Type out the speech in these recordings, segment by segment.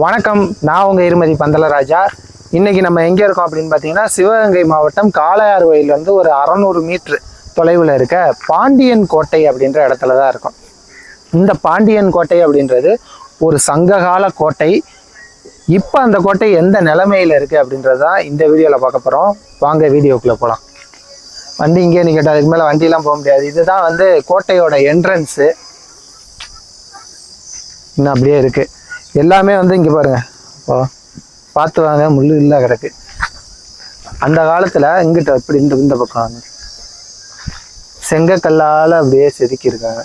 வணக்கம் நான் உங்கள் இருமதி பந்தலராஜா. இன்றைக்கி நம்ம எங்கே இருக்கோம் அப்படின்னு பார்த்தீங்கன்னா சிவகங்கை மாவட்டம் காளையார் கோயிலேருந்து ஒரு அறநூறு மீட்ரு தொலைவில் இருக்க பாண்டியன் கோட்டை அப்படின்ற இடத்துல தான் இருக்கும். இந்த பாண்டியன் கோட்டை அப்படின்றது ஒரு சங்ககால கோட்டை. இப்போ அந்த கோட்டை எந்த நிலமையில் இருக்குது அப்படின்றது தான் இந்த வீடியோவில் பார்க்க போகிறோம் வாங்க வீடியோக்குள்ளே போகலாம் வந்து இங்கே நிற்கட்டும் அதுக்கு மேலே வண்டிலாம் போக முடியாது. இதுதான் வந்து கோட்டையோட என்ட்ரன்ஸு இன்னும் அப்படியே இருக்குது எல்லாமே வந்து இங்கே பாருங்கள் இப்போ பார்த்து வாங்க முள் இல்லை கிடக்கு. அந்த காலத்தில் இங்கிட்ட இப்படி இந்த இந்த பக்கம் செங்கக்கல்லால் அப்படியே செதுக்கியிருக்காங்க.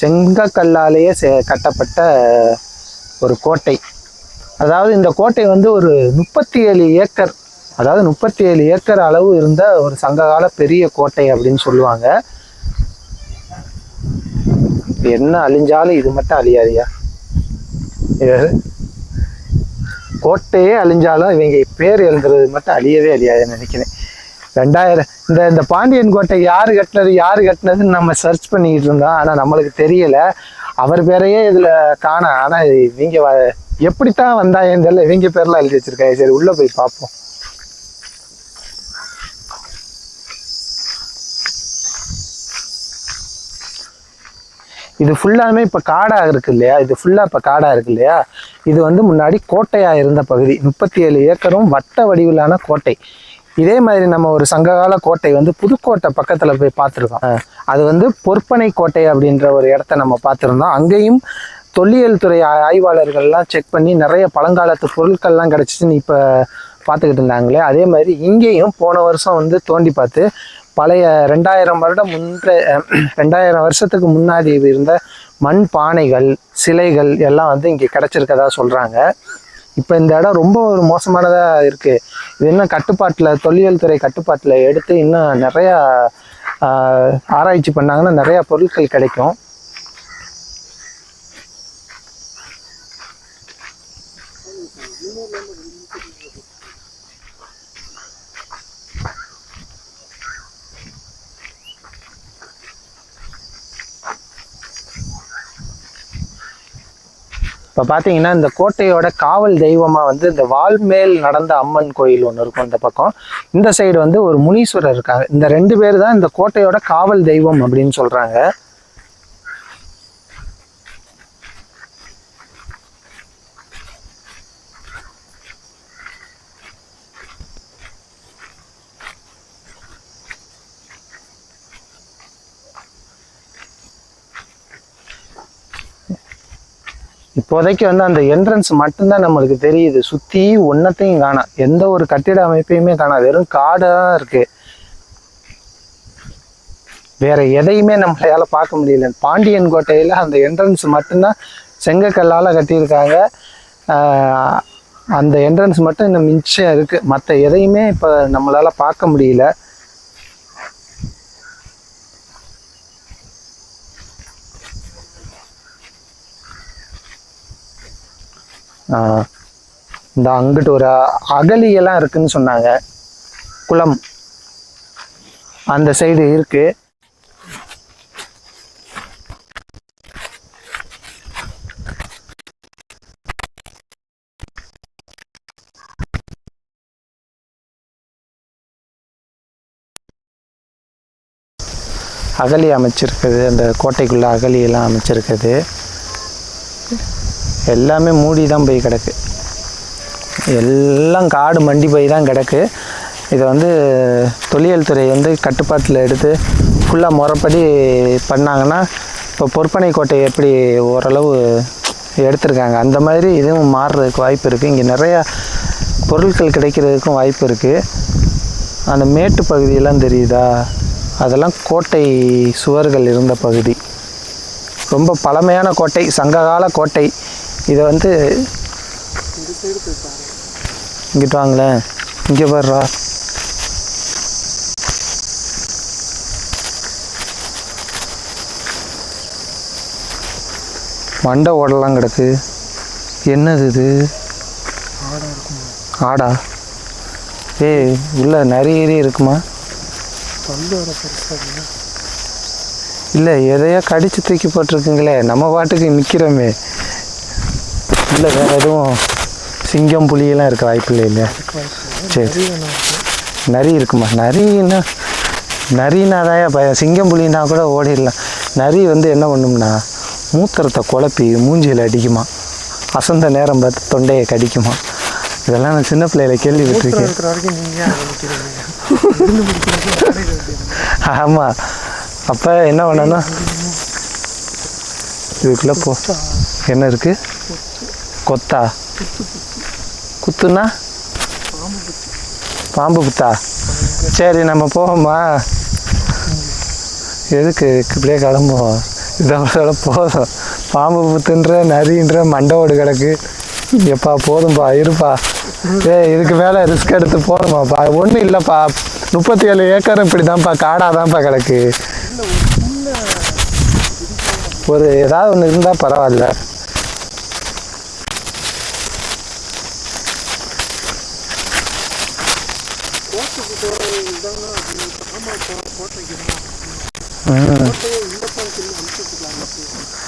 செங்கக்கல்லாலேயே செ கட்டப்பட்ட ஒரு கோட்டை. அதாவது இந்த கோட்டை வந்து ஒரு முப்பத்தி ஏழு ஏக்கர் அதாவது முப்பத்தி ஏழு ஏக்கர் அளவு இருந்த ஒரு சங்ககால பெரிய கோட்டை அப்படின்னு சொல்லுவாங்க. என்ன அழிஞ்சாலும் இது மட்டும் அழியாதியா கோட்டையே அழிஞ்சாலும் இவங்க பேர் எழுதுறது மட்டும் அழியவே அழியாதுன்னு நினைக்கிறேன். ரெண்டாயிரம் இந்த இந்த பாண்டியன் கோட்டை யார் கட்டினது யார் கட்டினதுன்னு நம்ம சர்ச் பண்ணிக்கிட்டு இருந்தோம். ஆனால் நம்மளுக்கு தெரியல. அவர் பேரையே இதில் காணும். ஆனால் இவங்க வ- எப்படித்தான் வந்தாங்கன்னு தெரியல. இவங்க பேர்லாம் எழுதி வச்சிருக்காங்க. சரி உள்ளே போய் பார்ப்போம். இது ஃபுல்லாமே இப்போ காடாக இருக்கு இல்லையா இது ஃபுல்லாக இப்போ காடாக இருக்கு இல்லையா இது வந்து முன்னாடி கோட்டையாக இருந்த பகுதி. முப்பத்தி ஏழு ஏக்கரும் வட்ட வடிவிலான கோட்டை. இதே மாதிரி நம்ம ஒரு சங்ககால கோட்டை வந்து புதுக்கோட்டை பக்கத்தில் போய் பார்த்துருக்கோம். அது வந்து பொற்பனை கோட்டை அப்படின்ற ஒரு இடத்த நம்ம பார்த்துருந்தோம். அங்கேயும் தொல்லியல் துறை ஆய்வாளர்கள்லாம் செக் பண்ணி நிறைய பழங்காலத்து பொருட்கள்லாம் கிடச்சிச்சுன்னு இப்போ பார்த்துக்கிட்டு இருந்தாங்களே. அதே மாதிரி இங்கேயும் போன வருஷம் வந்து தோண்டி பார்த்து பழைய ரெண்டாயிரம் வருடம் முன்றை ரெண்டாயிரம் வருஷத்துக்கு முன்னாடி இருந்த மண் பானைகள் சிலைகள் எல்லாம் வந்து இங்கே கிடச்சிருக்கதா சொல்கிறாங்க இப்போ இந்த இடம் ரொம்ப ஒரு மோசமானதாக இருக்குது இது இன்னும் கட்டுப்பாட்டில் தொல்லியல் துறை கட்டுப்பாட்டில் எடுத்து இன்னும் நிறையா ஆராய்ச்சி பண்ணாங்கன்னா நிறையா பொருட்கள் கிடைக்கும். இப்போ பார்த்தீங்கன்னா இந்த கோட்டையோட காவல் தெய்வமாக வந்து இந்த வால்மேல் நடந்த அம்மன் கோயில் ஒன்று இருக்கும் இந்த பக்கம். இந்த சைடு வந்து ஒரு முனீஸ்வரர் இருக்காங்க. இந்த ரெண்டு பேர் தான் இந்த கோட்டையோட காவல் தெய்வம் அப்படின்னு சொல்கிறாங்க இப்போதைக்கு வந்து அந்த என்ட்ரன்ஸ் மட்டும்தான் நம்மளுக்கு தெரியுது. சுற்றி ஒன்றத்தையும் காணாம் எந்த ஒரு கட்டிட அமைப்பையுமே காணாம் வெறும் காடாக தான் இருக்கு. வேற எதையுமே நம்மளால பார்க்க முடியல. பாண்டியன் கோட்டையில் அந்த என்ட்ரன்ஸ் மட்டும்தான் செங்கக்கல்லால் கட்டியிருக்காங்க. அந்த என்ட்ரன்ஸ் மட்டும் இன்னும் மிச்சம் இருக்கு. மற்ற எதையுமே இப்போ நம்மளால பார்க்க முடியல. இந்த அங்கிட்டு ஒரு அகலியெல்லாம் இருக்குன்னு சொன்னாங்க. குளம். அந்த சைடு இருக்கு. அகலி அமைச்சிருக்குது. அந்த கோட்டைக்குள்ள அகலியெல்லாம் அமைச்சிருக்குது. எல்லாமே மூடி தான் போய் கிடக்கு. எல்லாம் காடு மண்டி போய் தான் கிடக்கு. இதை வந்து தொழில் துறை வந்து கட்டுப்பாட்டில் எடுத்து ஃபுல்லாக முறைப்படி பண்ணாங்கன்னா இப்போ பொற்பனை கோட்டை எப்படி ஓரளவு எடுத்திருக்காங்க? அந்த மாதிரி இதுவும் மாறுறதுக்கு வாய்ப்பு இருக்குது இங்கே நிறையா பொருட்கள் கிடைக்கிறதுக்கும் வாய்ப்பு இருக்குது அந்த மேட்டு பகுதியெல்லாம் தெரியுதா? அதெல்லாம் கோட்டை சுவர்கள் இருந்த பகுதி. ரொம்ப பழமையான கோட்டை சங்ககால கோட்டை. இதை வந்து இங்கிட்டு வாங்களேன் இங்கே பாருடா. மண்டை ஓடலாம் கிடக்கு. என்னது இது? ஆடா. ஏய் உள்ள நிறைய ஏறி இருக்குமா? இல்லை எதையோ கடிச்சு தூக்கி போட்டிருக்குங்களே. நம்ம பாட்டுக்கு நிற்கிறோமே இல்லை வேறு எதுவும் சிங்கம் புலியெல்லாம் இருக்க வாய்ப்பு இல்லை இல்லையா? சரி. நரி இருக்குமா? நரின்னா நரினாதாயா பயம். சிங்கம் புலினா கூட ஓடிடலாம். நரி வந்து என்ன பண்ணும்னா மூத்திரத்தை குழப்பி மூஞ்சியில் அடிக்குமா? அசந்த நேரம் பார்த்து தொண்டையை கடிக்குமா? இதெல்லாம் நான் சின்ன பிள்ளையில கேள்விப்பட்டிருக்கேன். ஆமாம் அப்போ என்ன பண்ணணும்? இதுக்குள்ளே போ. என்ன இருக்கு? கொத்தா? குத்துனா? பாம்பு குத்தா? சரி நம்ம போவோமா? எதுக்கு? இப்படியே கிளம்புவோம். இதோட போதும். பாம்பு புத்துன்ற நரின்ற மண்டவோடு கிடக்கு. எப்பா போதும்பா இருப்பா. ஏ இதுக்கு மேலே ரிஸ்க் எடுத்து போதுமாப்பா. ஒன்றும் இல்லைப்பா. முப்பத்தி ஏழு ஏக்கர் இப்படி தான்ப்பா காடாக தான்ப்பா கிடக்கு. ஒரு ஏதாவது ஒன்று இருந்தால் பரவாயில்ல.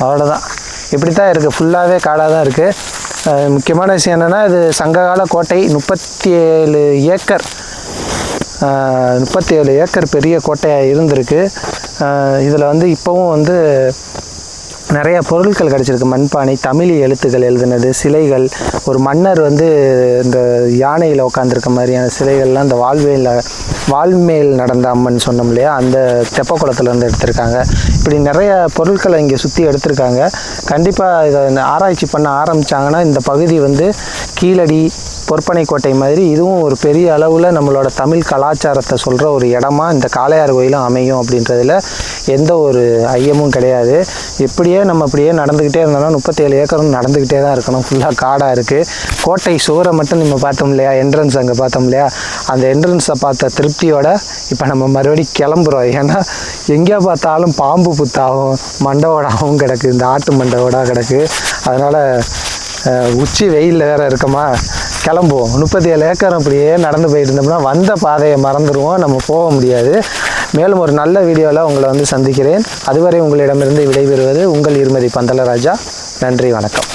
அவ்வளோதான் இப்படி தான் இருக்குது ஃபுல்லாகவே காடாக தான் இருக்குது முக்கியமான விஷயம் என்னென்னா இது சங்ககால கோட்டை முப்பத்தி ஏழு ஏக்கர் முப்பத்தி ஏழு ஏக்கர் பெரிய கோட்டையாக இருந்திருக்கு. இதில் வந்து இப்போவும் வந்து நிறைய பொருட்கள் கிடச்சிருக்கு. மண்பானை தமிழ் எழுத்துக்கள் எழுதுனது சிலைகள். ஒரு மன்னர் வந்து இந்த யானையில் உட்காந்துருக்க மாதிரியான சிலைகள்லாம் இந்த வாழ்வேல வால்மேல் நடந்த அம்மன் சொன்னோம் இல்லையா? அந்த தெப்ப தெப்பக்குளத்துலேருந்து எடுத்திருக்காங்க. இப்படி நிறைய பொருட்களை இங்கே சுற்றி எடுத்திருக்காங்க. கண்டிப்பாக இதை ஆராய்ச்சி பண்ண ஆரம்பித்தாங்கன்னா இந்த பகுதி வந்து கீழடி பொற்பனை கோட்டை மாதிரி இதுவும் ஒரு பெரிய அளவில் நம்மளோட தமிழ் கலாச்சாரத்தை சொல்கிற ஒரு இடமா இந்த காளையார் கோயிலும் அமையும் அப்படின்றதுல எந்த ஒரு ஐயமும் கிடையாது. இப்படியே நம்ம அப்படியே நடந்துக்கிட்டே இருந்தோம்னா முப்பத்தேழு ஏக்கரும் நடந்துக்கிட்டே தான் இருக்கணும். ஃபுல்லாக காடாக இருக்குது கோட்டை சுவரை மட்டும் நம்ம பார்த்தோம் இல்லையா? என்ட்ரன்ஸ் அங்கே பார்த்தோம் இல்லையா? அந்த என்ட்ரன்ஸை பார்த்த திருப்தியோட இப்போ நம்ம மறுபடியும் கிளம்புறோம். ஏன்னா எங்கே பார்த்தாலும் பாம்பு புத்தாகவும் மண்டவோடாகவும் கிடக்கு. இந்த ஆட்டு மண்டவோடாக கிடக்கு. அதனால் உச்சி வெயிலில் வேறு இருக்கமா? கிளம்புவோம். முப்பத்தி ஏழு ஏக்கர் அப்படியே நடந்து போயிட்டு இருந்தோம்னா வந்த பாதையை மறந்துடுவோம். நம்ம போக முடியாது. மேலும் ஒரு நல்ல வீடியோவில் உங்களை வந்து சந்திக்கிறேன். அதுவரை உங்களிடமிருந்து விடைபெறுவது உங்கள் இருமதி பந்தலராஜா நன்றி வணக்கம்.